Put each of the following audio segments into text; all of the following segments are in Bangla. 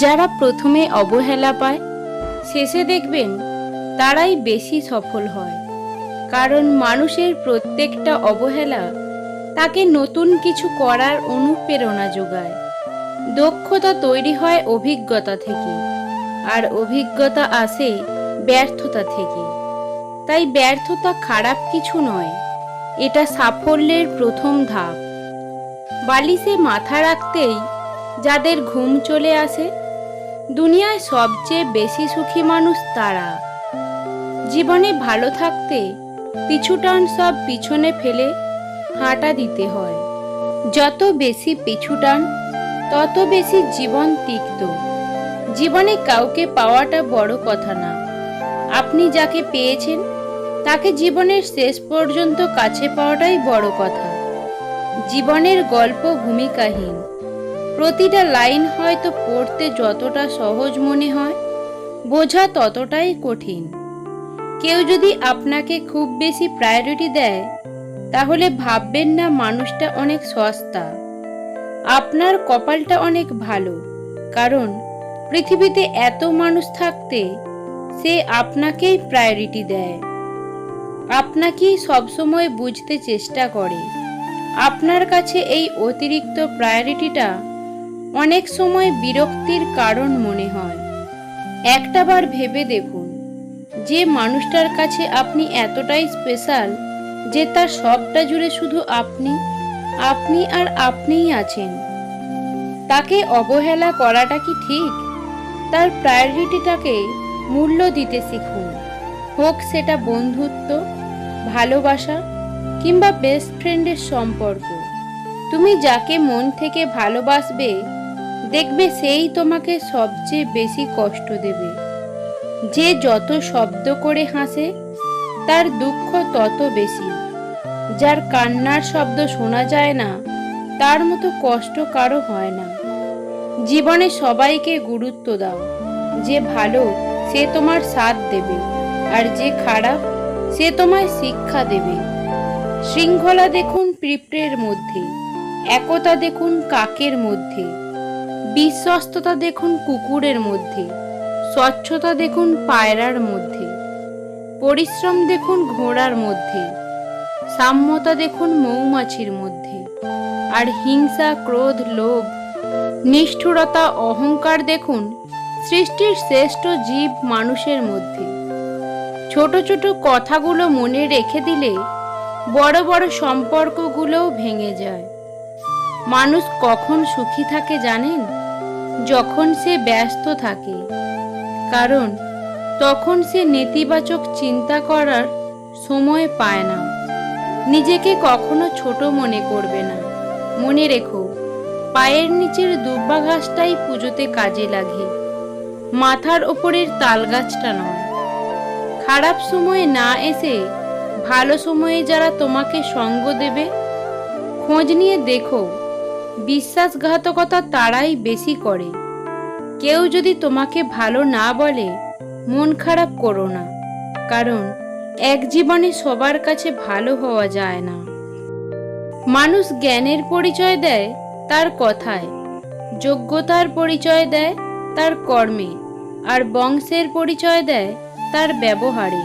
যারা প্রথমে অবহেলা পায়, শেষে দেখবেন তারাই বেশি সফল হয়। কারণ মানুষের প্রত্যেকটা অবহেলা তাকে নতুন কিছু করার অনুপ্রেরণা যোগায়। দক্ষতা তৈরি হয় অভিজ্ঞতা থেকে, আর অভিজ্ঞতা আসে ব্যর্থতা থেকে। তাই ব্যর্থতা খারাপ কিছু নয়, এটা সাফল্যের প্রথম ধাপ। বালিশে মাথা রাখতেই যাদের ঘুম চলে আসে দুনিয়ায় সবচেয়ে বেশি সুখী মানুষ তারা। জীবনে ভালো থাকতে পিছুটান সব পিছনে ফেলে হাঁটা দিতে হয়। যত বেশি পিছুটান তত বেশি জীবন তিক্ত। জীবনে কাউকে পাওয়াটা বড় কথা না। আপনি যাকে পেয়েছেন, তাকে জীবনের শেষ পর্যন্ত কাছে পাওয়াটাই বড় কথা। জীবনের গল্প ভূমিকাহীন। প্রতিটা লাইন হয়তো পড়তে যতটা সহজ মনে হয়, বোঝা ততটাই কঠিন। কেউ যদি আপনাকে খুব বেশি প্রায়োরিটি দেয়, তাহলে ভাববেন না মানুষটা অনেক সস্তা। আপনার কপালটা অনেক ভালো, কারণ পৃথিবীতে এত মানুষ থাকতে সে আপনাকেই প্রায়োরিটি দেয়। আপনাকেই সবসময় বুঝতে চেষ্টা করে। আপনার কাছে এই অতিরিক্ত প্রায়োরিটিটা অনেক সময় বিরক্তির কারণ মনে হয়। একটাবার ভেবে দেখুন, যে মানুষটার কাছে আপনি এতটাই স্পেশাল যে তার সবটা জুড়ে শুধু আপনি আপনি আর আপনিই আছেন। তাকে অবহেলা করাটা কি ঠিক? তার প্রায়োরিটিটাকে মূল্য দিতে শিখুন। হোক সেটা বন্ধুত্ব, ভালোবাসা কিংবা বেস্ট ফ্রেন্ডের সম্পর্ক। তুমি যাকে মন থেকে ভালোবাসবে দেখবে সেই তোমাকে সবচেয়ে বেশি কষ্ট দেবে। যে যত শব্দ করে হাসে, তার দুঃখ তত বেশি। যার কান্নার শব্দ শোনা যায় না, তার মতো কষ্ট কারও হয় না। জীবনে সবাইকে গুরুত্ব দাও। যে ভালো, সে তোমার সাথ দেবে। আর যে খারাপ, সে তোমায় শিক্ষা দেবে। শৃঙ্খলা দেখুন পিঁপড়ের মধ্যে, একতা দেখুন কাকের মধ্যে। বিশ্বস্ততা দেখুন কুকুরের মধ্যে, স্বচ্ছতা দেখুন পায়রার মধ্যে, পরিশ্রম দেখুন ঘোড়ার মধ্যে, সাম্যতা দেখুন মৌমাছির মধ্যে, আর হিংসা, ক্রোধ, লোভ, নিষ্ঠুরতা, অহংকার দেখুন সৃষ্টির শ্রেষ্ঠ জীব মানুষের মধ্যে। ছোট ছোট কথাগুলো মনে রেখে দিলে বড় বড় সম্পর্কগুলোও ভেঙে যায়। মানুষ কখন সুখী থাকে জানেন? যখন সে ব্যস্ত থাকে। কারণ, তখন সে নেতিবাচক চিন্তা করার সময় পায় না। নিজেকে কখনো ছোট মনে করবে না। মনে রেখো, পায়ের নিচের দুব্বা ঘাসটাই পুজোতে কাজে লাগে। মাথার ওপরের তাল গাছটা নয়। খারাপ সময়ে না এসে ভালো সময়ে যারা তোমাকে সঙ্গ দেবে, খোঁজ নিয়ে দেখো বিশ্বাসঘাতকতা তারাই বেশি করে। কেউ যদি তোমাকে ভালো না বলে, মন খারাপ করো না, কারণ এক জীবনে সবার কাছে ভালো হওয়া যায় না। মানুষ জ্ঞানের পরিচয় দেয়, তার কথায়। যোগ্যতার পরিচয় দেয়, তার কর্মে। আর বংশের পরিচয় দেয়, তার ব্যবহারে।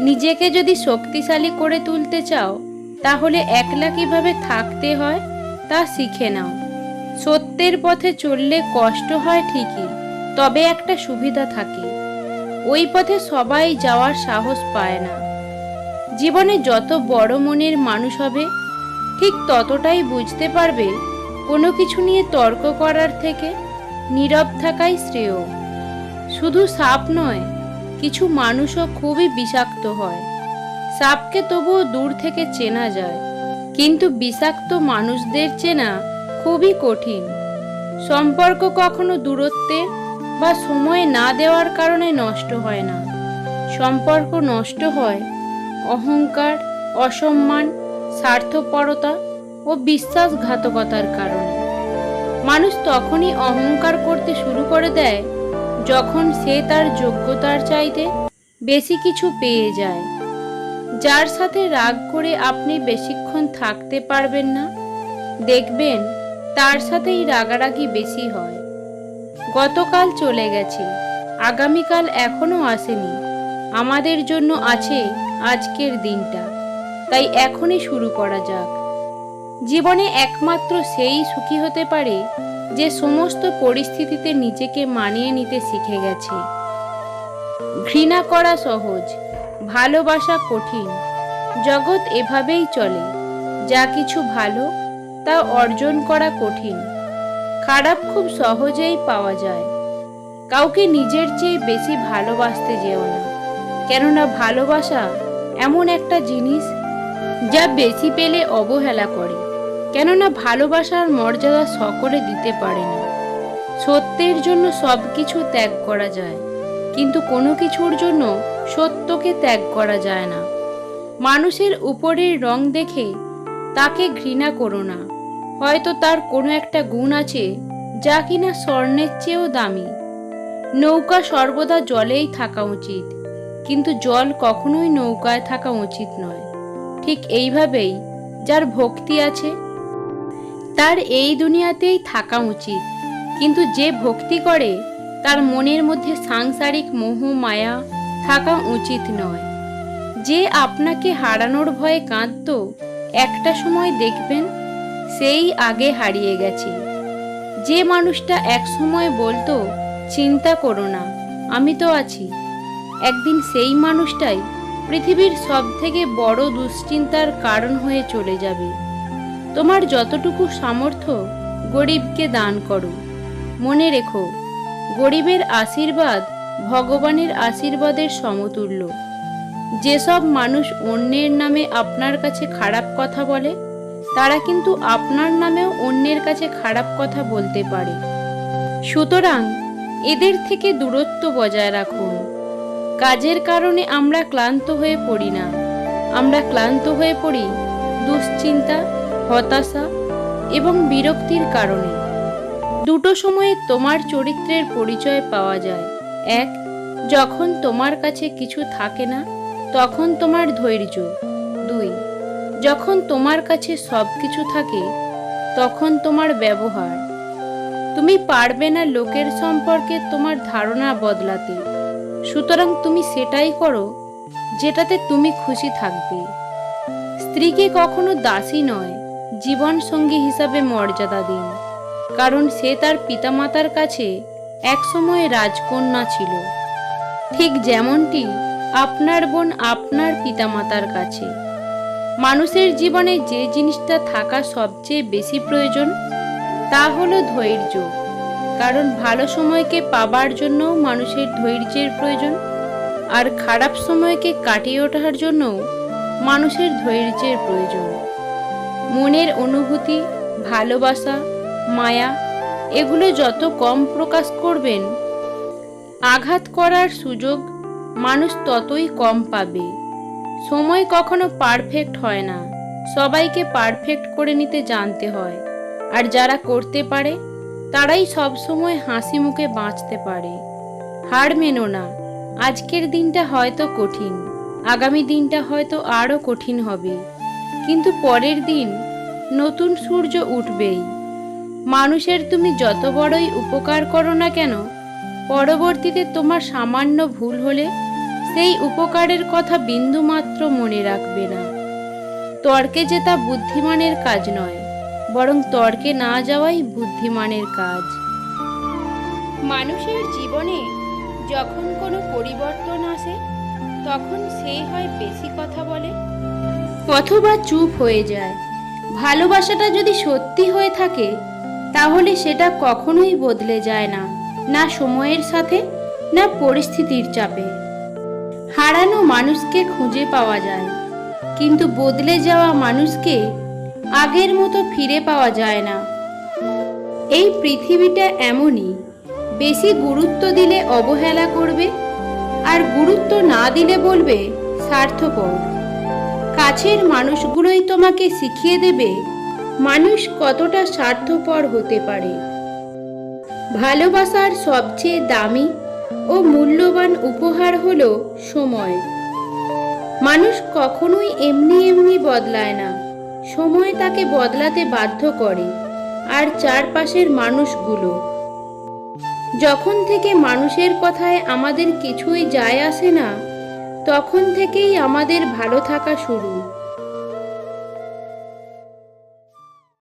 নিজেকে যদি শক্তিশালী করে তুলতে চাও, তাহলে একলা কীভাবে থাকতে হয়? তা শিখে নাও। সত্যের পথে চললে কষ্ট হয় ঠিকই, তবে একটা সুবিধা থাকে। ওই পথে সবাই যাওয়ার সাহস পায় না। জীবনে যত বড় মনের মানুষ হবে, ঠিক ততটাই বুঝতে পারবে কোনো কিছু নিয়ে তর্ক করার থেকে নীরব থাকাই শ্রেয়। শুধু সাপ নয়, কিছু মানুষও খুবই বিষাক্ত হয়। সাপকে তবুও দূর থেকে চেনা যায়। কিন্তু বিষাক্ত মানুষদের চেনা খুবই কঠিন। সম্পর্ক কখনো দূরত্বে বা সময় না দেওয়ার কারণে নষ্ট হয় না। সম্পর্ক নষ্ট হয় অহংকার, অসম্মান, স্বার্থপরতা ও বিশ্বাসঘাতকতার কারণে। মানুষ তখনই অহংকার করতে শুরু করে দেয় যখন সে তার যোগ্যতার চাইতে বেশি কিছু পেয়ে যায়। যার সাথে রাগ করে আপনি বেশিক্ষণ থাকতে পারবেন না, দেখবেন তার সাথেই রাগারাগি বেশি হয়। গতকাল চলে গেছে, আগামীকাল এখনও আসেনি, আমাদের জন্য আছে আজকের দিনটা, তাই এখনই শুরু করা যাক। জীবনে একমাত্র সেই সুখী হতে পারে যে সমস্ত পরিস্থিতিতে নিজেকে মানিয়ে নিতে শিখে গেছে। ঘৃণা করা সহজ ভালোবাসা কঠিন। জগৎ এভাবেই চলে। যা কিছু ভালো, তা অর্জন করা কঠিন। খারাপ খুব সহজেই পাওয়া যায়। কাউকে নিজের চেয়ে বেশি ভালোবাসতে যেও না। কেননা ভালোবাসা এমন একটা জিনিস যা বেশি পেলে অবহেলা করে। কেননা ভালোবাসার মর্যাদা সকলে দিতে পারে না। সত্যের জন্য সব কিছু ত্যাগ করা যায়। কিন্তু কোনো কিছুর জন্য সত্যকে ত্যাগ করা যায় না। মানুষের উপরের রং দেখে তাকে ঘৃণা করো না। হয়তো তার কোনো একটা গুণ আছে যা কিনা স্বর্ণের চেয়েও দামি। নৌকা সর্বদা জলেই থাকা উচিত, কিন্তু জল কখনোই নৌকায় থাকা উচিত নয়। ঠিক এইভাবেই যার ভক্তি আছে, তার এই দুনিয়াতেই থাকা উচিত। কিন্তু যে ভক্তি করে, তার মনের মধ্যে সাংসারিক মোহ, মায়া থাকা উচিত নয়। যে আপনাকে হারানোর ভয়ে কাঁদত, একটা সময় দেখবেন সেই আগে হারিয়ে গেছে। যে মানুষটা এক সময় বলতো, চিন্তা করো না, আমি তো আছি। একদিন সেই মানুষটাই পৃথিবীর সব থেকে বড় দুশ্চিন্তার কারণ হয়ে চলে যাবে। তোমার যতটুকু সামর্থ্য গরিবকে দান করো। মনে রেখো, গরিবের আশীর্বাদ ভগবানের আশীর্বাদের সমতুল্য। যেসব মানুষ অন্যের নামে আপনার কাছে খারাপ কথা বলে, তারা কিন্তু আপনার নামেও অন্যের কাছে খারাপ কথা বলতে পারে। সুতরাং এদের থেকে দূরত্ব বজায় রাখুন। কাজের কারণে আমরা ক্লান্ত হয়ে পড়ি না। আমরা ক্লান্ত হয়ে পড়ি দুশ্চিন্তা, হতাশা এবং বিরক্তির কারণে। দুটো সময়ে তোমার চরিত্রের পরিচয় পাওয়া যায়। এক, যখন তোমার কাছে কিছু থাকে না, তখন তোমার ধৈর্য। দুই, যখন তোমার কাছে সব কিছু থাকে, তখন তোমার ব্যবহার। তুমি পারবে না লোকের সম্পর্কে তোমার ধারণা বদলাতে। সুতরাং তুমি সেটাই করো, যেটাতে তুমি খুশি থাকবে। স্ত্রীকে কখনো দাসী নয় জীবন সঙ্গী হিসাবে মর্যাদা দিন। কারণ সে তার পিতামাতার কাছে একসময় রাজকন্যা ছিল। ঠিক যেমনটি আপনার বোন আপনার পিতামাতার কাছে। মানুষের জীবনে যে জিনিসটা থাকা সবচেয়ে বেশি প্রয়োজন, তা হলো ধৈর্য। কারণ ভালো সময়কে পাবার জন্য মানুষের ধৈর্যের প্রয়োজন, আর খারাপ সময়কে কাটিয়ে ওঠার জন্য মানুষের ধৈর্যের প্রয়োজন। মনের অনুভূতি, ভালোবাসা, মায়া এগুলো যত কম প্রকাশ করবেন, আঘাত করার সুযোগ মানুষ ততই কম পাবে। সময় কখনো পারফেক্ট হয় না। সবাইকে পারফেক্ট করে নিতে জানতে হয়। আর যারা করতে পারে, তারাই সব সময় হাসি মুখে বাঁচতে পারে। হার মেনো না। আজকের দিনটা হয়তো কঠিন। আগামী দিনটা হয়তো আরও কঠিন হবে। কিন্তু পরের দিন নতুন সূর্য উঠবেই। মানুষের তুমি যত বড়ই উপকার করো না কেন, পরবর্তীতে তোমার সামান্য ভুল হলে সেই উপকারের কথা বিন্দুমাত্র মনে রাখবে না। তর্কে জেতা বুদ্ধিমানের কাজ নয়, বরং তর্কে না যাওয়াই বুদ্ধিমানের কাজ। মানুষের জীবনে যখন কোনো পরিবর্তন আসে, তখন সে হয় বেশি কথা বলে। অথবা চুপ হয়ে যায়। ভালোবাসাটা যদি সত্যি হয়ে থাকে তাহলে সেটা কখনোই বদলে যায় না না সময়ের সাথে, না পরিস্থিতির চাপে। হারানো মানুষকে খুঁজে পাওয়া যায়, কিন্তু বদলে যাওয়া মানুষকে আগের মতো ফিরে পাওয়া যায় না। এই পৃথিবীটা এমনই, বেশি গুরুত্ব দিলে অবহেলা করবে, আর গুরুত্ব না দিলে বলবে, স্বার্থপর। কাছের মানুষগুলোই তোমাকে শিখিয়ে দেবে মানুষ কতটা স্বার্থপর হতে পারে? ভালোবাসার সবচেয়ে দামি ও মূল্যবান উপহার হল সময়। মানুষ কখনোই এমনি এমনি বদলায় না। সময় তাকে বদলাতে বাধ্য করে, আর চারপাশের মানুষগুলো। যখন থেকে মানুষের কথায় আমাদের কিছুই যায় আসে না, তখন থেকেই আমাদের ভালো থাকা শুরু।